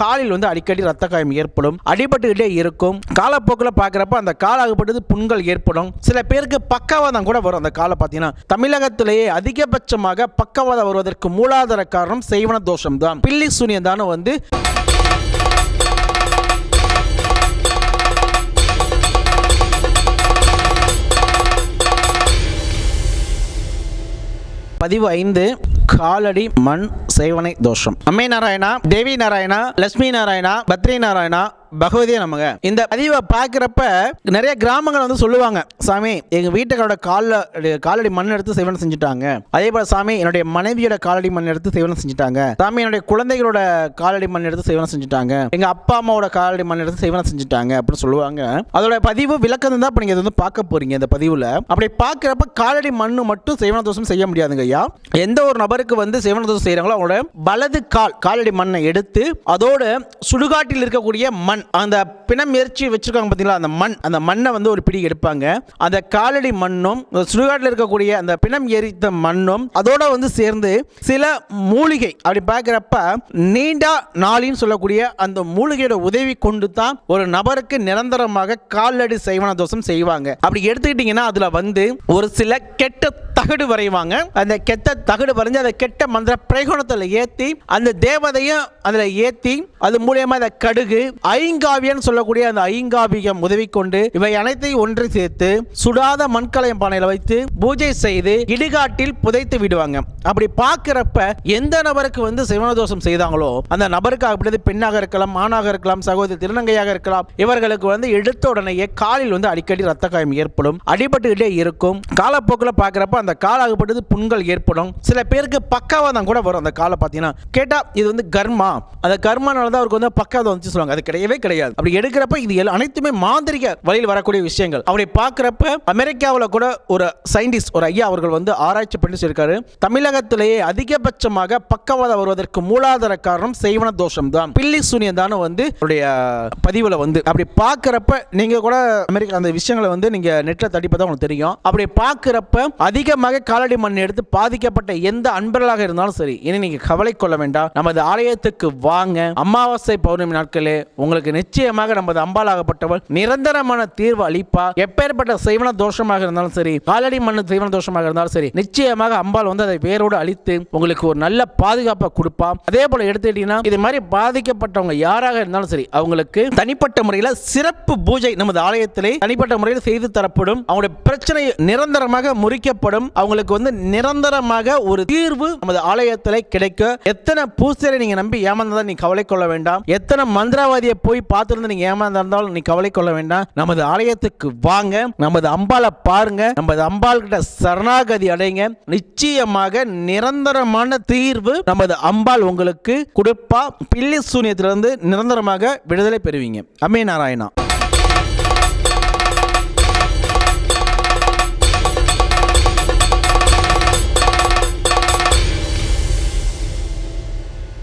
காலில் வந்து அடிக்கடி ரத்த காயம் ஏற்படும் அடிபட்டுக்கிட்டே இருக்கும். காலப்போக்கில் பார்க்குறப்ப அந்த காலாகப்பட்டது புண்கள் ஏற்படும். சில பேருக்கு பக்கவாதம் கூட வரும் அந்த காலை பார்த்தீங்கன்னா. தமிழகத்திலேயே அதிகபட்சமாக பக்கவாதம் வருவதற்கு மூலாதார காரணம் செய்வன தோஷம் தான் பில்லி சூனியம் தானே வந்து பதிவு ஐந்து. காலடி மண் சேவனை தோஷம். அம்மை நாராயணா தேவி நாராயணா லட்சுமி நாராயணா பத்ரி நாராயணா பகவதியே நமக. இந்த பதிவை பார்க்குறப்ப நிறைய கிராமங்கள் வந்து சொல்லுவாங்க சாமி எங்கள் வீட்டுக்காரோட காலில் காலடி மண் எடுத்து சேவனம் செஞ்சுட்டாங்க. அதே போல் சாமி என்னுடைய மனைவியோட காலடி மண் எடுத்து சேவனம் செஞ்சுட்டாங்க. சாமி என்னுடைய குழந்தைகளோட காலடி மண் எடுத்து சேவனம் செஞ்சுட்டாங்க. எங்கள் அப்பா அம்மாவோட காலடி மண் எடுத்து சேவனம் செஞ்சுட்டாங்க. அப்படின்னு சொல்லுவாங்க. அதோட பதிவு விளக்கம் தான் இப்போ நீங்கள் வந்து பார்க்க போறீங்க இந்த பதிவில். அப்படி பார்க்குறப்ப காலடி மண் மட்டும் சேவன தோஷம் செய்ய முடியாதுங்க ஐயா. எந்த ஒரு நபருக்கு வந்து சேவன தோஷம் செய்கிறாங்களோ அவங்களோட வலது கால் காலடி மண்ணை எடுத்து அதோட சுடுகாட்டில் இருக்கக்கூடிய மண் அந்த பிணம் எரிச்சி வச்சுருக்காங்க பார்த்தீங்களா அந்த மண் அந்த மண்ணை வந்து ஒரு பிடி எடுப்பாங்க. அந்த காலடி மண்ணும் சுடுகாட்டில் இருக்கக்கூடிய அந்த பிணம் எரித்த மண்ணும் அதோட வந்து சேர்ந்து சில மூலிகை அப்படி பார்க்குறப்ப நீண்டா நாளின்னு சொல்லக்கூடிய அந்த மூலிகையோட உதவி கொண்டு தான் ஒரு நபருக்கு நிரந்தரமாக காலடி செய்வன தோஷம் செய்வாங்க. அப்படி எடுத்துக்கிட்டிங்கன்னா அதில் வந்து ஒரு சில கெட்ட தகடு வரைவாங்க. அந்த கெட்ட தகடு வரைஞ்சு அந்த கெட்ட மந்திர பிரகோணத்தில் ஏற்றி அந்த தேவதையும் அதில் ஏற்றி அது மூலியமாக அந்த கடுகு ஐங்காவியன்னு சொல்லக்கூடிய அந்த ஐங்காவியம் உதவி கொண்டு இவை அனைத்தையும் ஒன்று சேர்த்து சுடாத மண்கலையம் பானையில் வைத்து பூஜை செய்து இடுகாட்டில் புதைத்து விடுவாங்க. அப்படி பார்க்குறப்ப எந்த நபருக்கு வந்து சிவனதோஷம் செய்தாங்களோ அந்த நபருக்கு அப்படியே பெண்ணாக இருக்கலாம் ஆணாக இருக்கலாம் சகோதரி திருநங்கையாக இருக்கலாம் இவர்களுக்கு வந்து எடுத்த உடனேயே காலில் வந்து அடிக்கடி ரத்த காயம் ஏற்படும் அடிபட்டுக்கிட்டே இருக்கும். காலப்போக்கில் பார்க்குறப்ப அந்த காலாகப்பட்டது புண்கள் ஏற்படும். சில பேருக்கு பக்கவாதம் கூட வரும் அந்த காலை பார்த்தீங்கன்னா. கேட்டால் இது வந்து கர்மா. அந்த கர்மானால தான் அவருக்கு வந்து பக்கவாதம் வந்து சொல்லுவாங்க. அது கிடையவே கிடையாது. அப்படி எடுக்கிறப்ப இது அனைத்துமே மாந்திரிக வழியில் வரக்கூடிய விஷயங்கள். அப்படி பார்க்குறப்ப அமெரிக்காவில் கூட ஒரு சயின்டிஸ்ட் ஒரு ஐயா அவர்கள் வந்து ஆராய்ச்சி பண்ணி சொல்லியிருக்காரு. தமிழகத்திலேயே அதிகபட்சமாக பக்கவாதம் வருவதற்கு மூலாதார காரணம் செய்வன தோஷம் தான் பில்லி சூனியம் தானே வந்து அவருடைய பதிவில் வந்து. அப்படி பார்க்குறப்ப நீங்கள் கூட அமெரிக்கா அந்த விஷயங்களை வந்து நீங்கள் நெட்டில் தடிப்பதான் உங்களுக்கு தெரியும். அப்படி பார்க்குறப்ப அதிகமாக காலடி மண் எடுத்து பாதிக்கப்பட்ட எந்த அன்பர்களாக இருந்தாலும் சரி இனி நீங்கள் கவலை கொள்ள வேண்டாம். நமது ஆலயத்துக்கு வாங்க. அமாவாசை பௌர்ணமி நாட்களே உங்களுக்கு நிச்சயமாக நமது அம்பாலாகப்பட்டவள் நிரந்தரமான தீர்வு அளிப்பா. எப்பேற்பட்ட சைவன தோஷமாக இருந்தாலும் சரி காலடி மண் சைவன தோஷமாக இருந்தாலும் சரி நிச்சயமாக அம்பாள் வந்து அதை வேரோடு அழித்து உங்களுக்கு ஒரு நல்ல பாதுகாப்பை கொடுப்பா. அதே போல எடுத்துக்கிட்டீங்கன்னா இது மாதிரி பாதிக்கப்பட்டவங்க யாராக இருந்தாலும் சரி அவங்களுக்கு தனிப்பட்ட முறையில் சிறப்பு பூஜை நமது ஆலயத்திலே தனிப்பட்ட முறையில் செய்து தரப்படும். அவங்களுடைய பிரச்சனை நிரந்தரமாக முறிக்கப்படும். அவங்களுக்கு வந்து நிரந்தரமாக ஒரு தீர்வு நமது ஆலயத்திலே கிடைக்கும் எத்தனை பூசரை நீங்க நம்பி ஏமாந்ததா நீ கவலை கொள்ள வேண்டாம். எத்தனை மந்திரவாதியை போய் பார்த்திருந்து நீங்க ஏமாந்தாலும் நீ கவலை கொள்ள வேண்டாம். நமது ஆலயத்துக்கு வாங்க. நமது அம்பாலை பாருங்க. நமது அம்பாள் கிட்ட சரணாகதி அடைங்க. நிச்சயமாக நிரந்தரமான தீர்வு நமது அம்பாள் உங்களுக்கு கொடுப்பா. பில்லி சூனியத்திலிருந்து நிரந்தரமாக விடுதலை பெறுவீங்க. அமே நாராயணா.